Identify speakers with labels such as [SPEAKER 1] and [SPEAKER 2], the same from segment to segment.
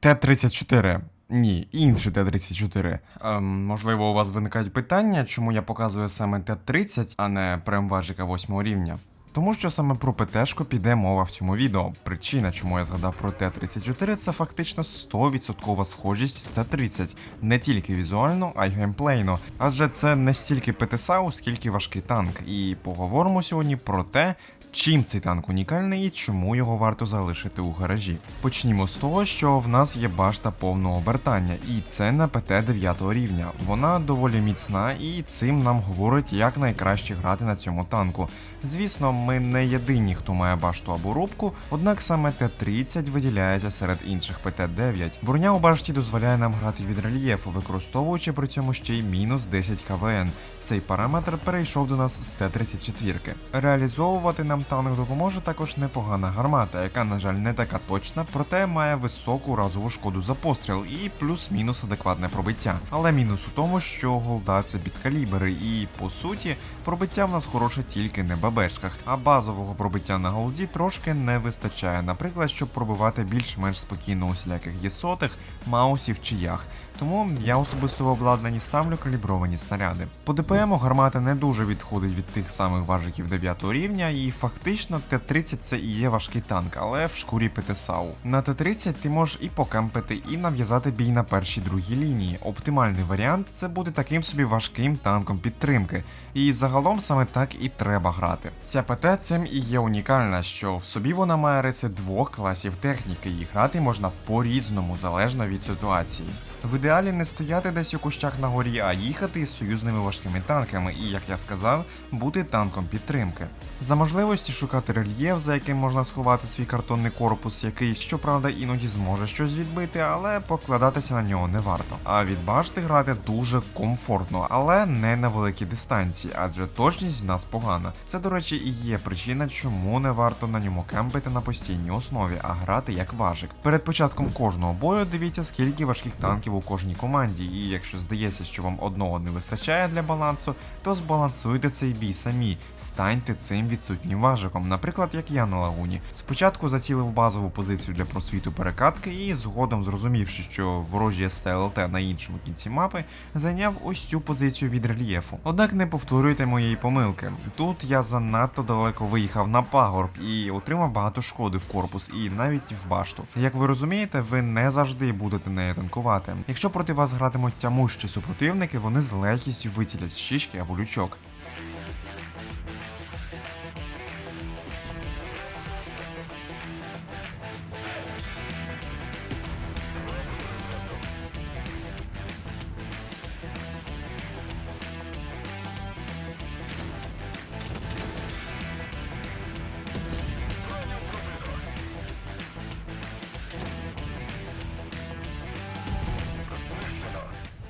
[SPEAKER 1] Т-34. Ні, інший Т-34. Ем, можливо, у вас виникають питання, чому я показую саме Т-30, а не премважика 8 рівня. Тому що саме про ПТшку піде мова в цьому відео. Причина, чому я згадав про Т-34, це фактично 100% схожість з Т-30, не тільки візуально, а й геймплейно. Адже це не стільки ПТСАУ, скільки важкий танк. І поговоримо сьогодні про те, Чим цей танк унікальний і чому його варто залишити у гаражі? Почнімо з того, що в нас є башта повного обертання, і це на ПТ 9 рівня. Вона доволі міцна, і цим нам говорить, як найкраще грати на цьому танку. Звісно, ми не єдині, хто має башту або рубку, однак саме Т-30 виділяється серед інших ПТ-9. Броня у башті дозволяє нам грати від рельєфу, використовуючи при цьому ще й мінус 10 КВН. Цей параметр перейшов до нас з Т-34. Реалізовувати нам танк допоможе також непогана гармата, яка, на жаль, не така точна, проте має високу разову шкоду за постріл і плюс-мінус адекватне пробиття. Але мінус у тому, що голда це підкалібри, і по суті пробиття в нас хороше тільки на ББшках, а базового пробиття на голді трошки не вистачає, наприклад, щоб пробивати більш-менш спокійно усіляких єсотих, маусів чи ях. Тому я особисто в обладнанні ставлю калібровані снаряди. По ДПМу гармата не дуже відходить від тих самих важиків 9 рівня, і фактично Т-30 це і є важкий танк, але в шкурі ПТСАУ. На Т-30 ти можеш і покемпити, і нав'язати бій на першій другій лінії. Оптимальний варіант це буде таким собі важким танком підтримки. І загалом саме так і треба грати. Ця ПТ цим і є унікальна, що в собі вона має риси двох класів техніки, і грати можна по-різному, залежно від ситуації. В ідеалі не стояти десь у кущах на горі, а їхати із союзними важкими танками і, як я сказав, бути танком підтримки. За можливості шукати рельєф, за яким можна сховати свій картонний корпус, який, щоправда, іноді зможе щось відбити, але покладатися на нього не варто. А від башти грати дуже комфортно, але не на великій дистанції, адже точність в нас погана. Це, до речі, і є причина, чому не варто на ньому кемпити на постійній основі, а грати як важик. Перед початком кожного бою дивіться, скільки важких танків у кожній команді, і якщо здається, що вам одного не вистачає для балансу, то збалансуйте цей бій самі, станьте цим відсутнім важиком, наприклад, як я на лагуні. Спочатку зацілив базову позицію для просвіту перекатки, і згодом зрозумівши, що ворожі СТЛТ на іншому кінці мапи, зайняв ось цю позицію від рельєфу. Однак не повторюйте моєї помилки. Тут я занадто далеко виїхав на пагорб і отримав багато шкоди в корпус і навіть в башту. Як ви розумієте, ви не завжди будете нею танкувати. Якщо проти вас гратимуть тямущі супротивники, вони з легкістю вицілять щічки або лючок.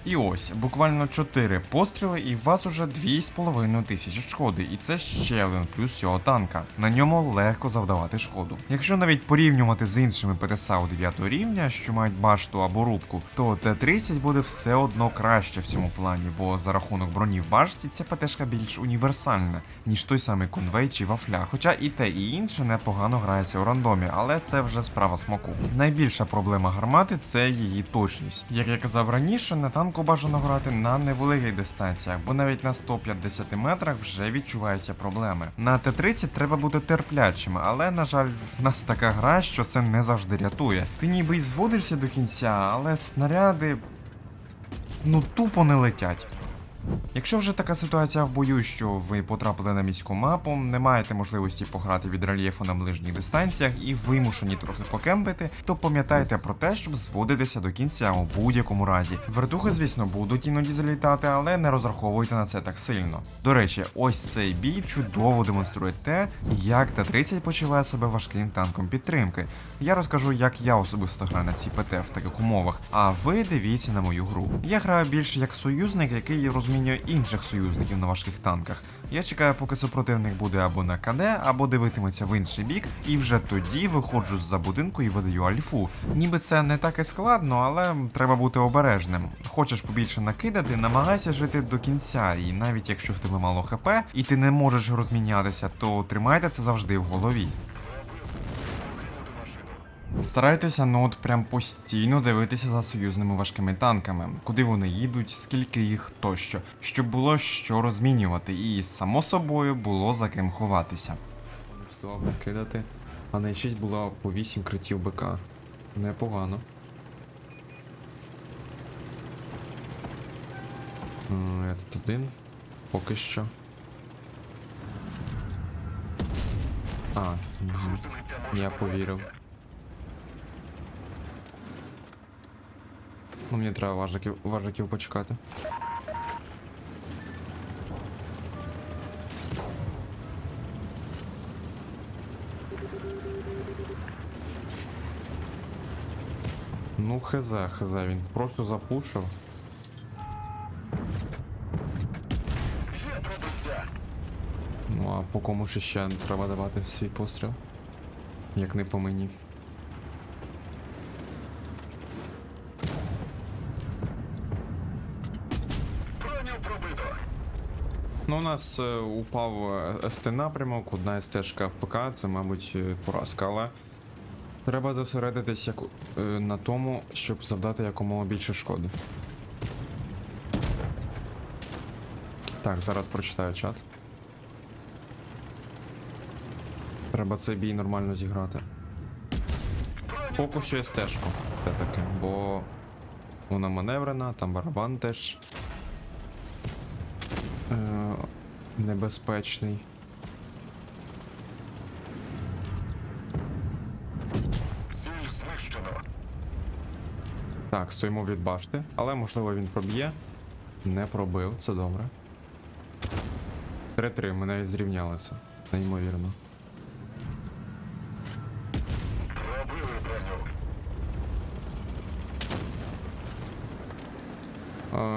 [SPEAKER 1] І ось, буквально 4 постріли, і в вас уже 2,5 тисячі шкоди, і це ще один плюс цього танка. На ньому легко завдавати шкоду. Якщо навіть порівнювати з іншими ПТСАУ 9 рівня, що мають башту або рубку, то Т-30 буде все одно краще в цьому плані, бо за рахунок броні в башті ця ПТшка більш універсальна, ніж той самий конвей чи вафля. Хоча і те, і інше непогано грається у рандомі, але це вже справа смаку. Найбільша проблема гармати це її точність. Як я казав раніше, на танку бажано грати на невеликих дистанціях, бо навіть на 150 метрах вже відчуваються проблеми. На Т-30 треба бути терплячими, але на жаль, в нас така гра, що це не завжди рятує. Ти ніби й зводишся до кінця, але снаряди ну тупо не летять. Якщо вже така ситуація в бою, що ви потрапили на міську мапу, не маєте можливості пограти від рельєфу на ближніх дистанціях і вимушені трохи покемпити, то пам'ятайте про те, щоб зводитися до кінця у будь-якому разі. Вертухи, звісно, будуть іноді залітати, але не розраховуйте на це так сильно. До речі, ось цей бій чудово демонструє те, як Т-30 почуває себе важким танком підтримки. Я розкажу, як я особисто граю на цій ПТ в таких умовах. А ви дивіться на мою гру. Я граю більше як союзник, який розмінює інших союзників на важких танках. Я чекаю, поки супротивник буде або на КД, або дивитиметься в інший бік, і вже тоді виходжу з-за будинку і видаю альфу. Ніби це не так і складно, але треба бути обережним. Хочеш побільше накидати, намагайся жити до кінця, і навіть якщо в тебе мало хп, і ти не можеш розмінятися, то тримайте це завжди в голові. Старайтеся ну от прям постійно дивитися за союзними важкими танками, куди вони їдуть, скільки їх тощо, щоб було що розмінювати, і само собою було за ким ховатися. Встигав накидати. А на 6 було по 8 критів БК. Непогано. Я тут один. Поки що. А, я повірив. Ну, мені треба важиків, важиків почекати. Ну, хз, хз, він просто запушив. Ну, а по кому ж ще треба давати свій постріл? Як не по мені. Ну, у нас е, упав е, СТ напрямок, одна СТ-шка в ПК, це, мабуть, е, поразка, але треба зосередитись як, на тому, щоб завдати якомога більше шкоди. Так, зараз прочитаю чат. Треба цей бій нормально зіграти. Фокусю СТ-шку все-таки, бо вона маневрена, там барабан теж небезпечний. Так, стоїмо від башти, але можливо він проб'є. Не пробив, це добре. 3-3, ми навіть зрівняли це. Неймовірно.
[SPEAKER 2] Пробили броню.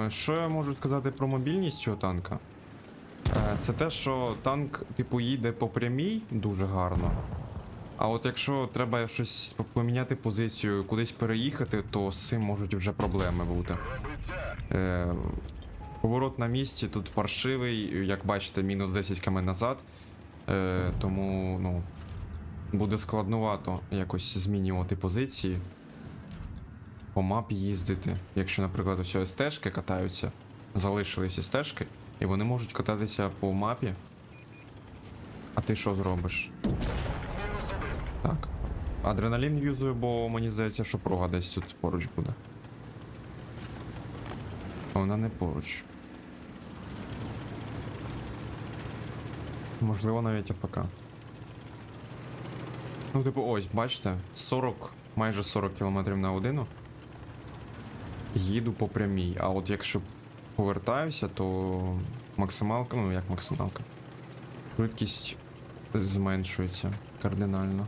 [SPEAKER 1] Е, Що я можу сказати про мобільність цього танка? Це те, що танк, типу, їде по прямій дуже гарно. А от якщо треба щось поміняти позицію, кудись переїхати, то з цим можуть вже проблеми бути. Е, Поворот на місці тут паршивий, як бачите, мінус 10 км назад. Е, тому ну, буде складнувато якось змінювати позиції. По мапі їздити. Якщо, наприклад, ось стежки катаються, залишилися стежки, і вони можуть кататися по мапі. А ти що зробиш? Так. Адреналін юзую, бо мені здається, що прога десь тут поруч буде. Вона не поруч. Можливо, навіть АПК. Ну, типу, ось, бачите, 40, майже 40 км на годину. Їду по прямій, а от якщо повертаюся, то максималка, ну як максималка. Швидкість зменшується кардинально.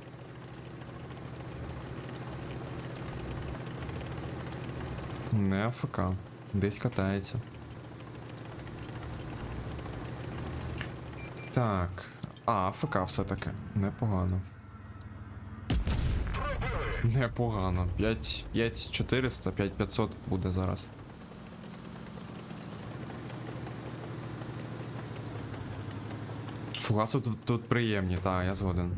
[SPEAKER 1] Не АФК. Десь катається. Так. А, АФК все-таки. Непогано. Непогано. 5400, 5500 буде зараз. Фугаси тут, тут приємні, так, я згоден.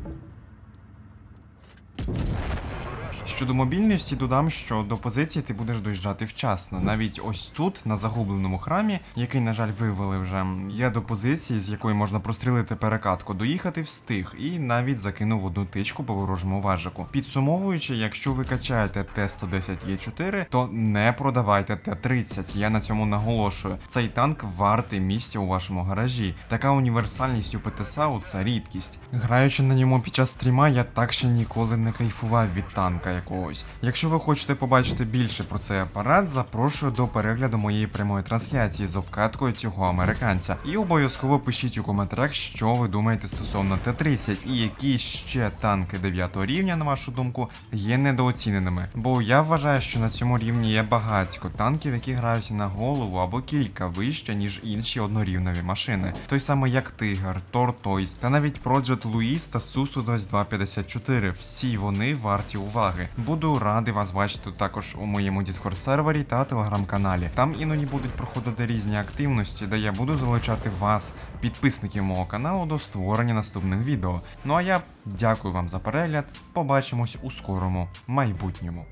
[SPEAKER 1] Щодо мобільності, додам, що до позиції ти будеш доїжджати вчасно. Навіть ось тут, на загубленому храмі, який, на жаль, вивели вже, є до позиції, з якої можна прострілити перекатку, доїхати встиг і навіть закинув одну тичку по ворожому важику. Підсумовуючи, якщо ви качаєте Т-110Е4, то не продавайте Т-30. Я на цьому наголошую. Цей танк вартий місця у вашому гаражі. Така універсальність у ПТСАУ це рідкість. Граючи на ньому під час стріма, я так ще ніколи не кайфував від танка якогось. Якщо ви хочете побачити більше про цей апарат, запрошую до перегляду моєї прямої трансляції з обкаткою цього американця. І обов'язково пишіть у коментарях, що ви думаєте стосовно Т-30 і які ще танки 9 рівня, на вашу думку, є недооціненими. Бо я вважаю, що на цьому рівні є багатько танків, які граються на голову або кілька вище, ніж інші однорівневі машини. Той самий як Тигр, Тортойс та навіть Project Louis та Сусу 2254. Всі вони варті уваги. Буду радий вас бачити також у моєму Discord сервері та телеграм-каналі. Там іноді будуть проходити різні активності, де я буду залучати вас, підписників мого каналу, до створення наступних відео. Ну а я дякую вам за перегляд. Побачимось у скорому майбутньому.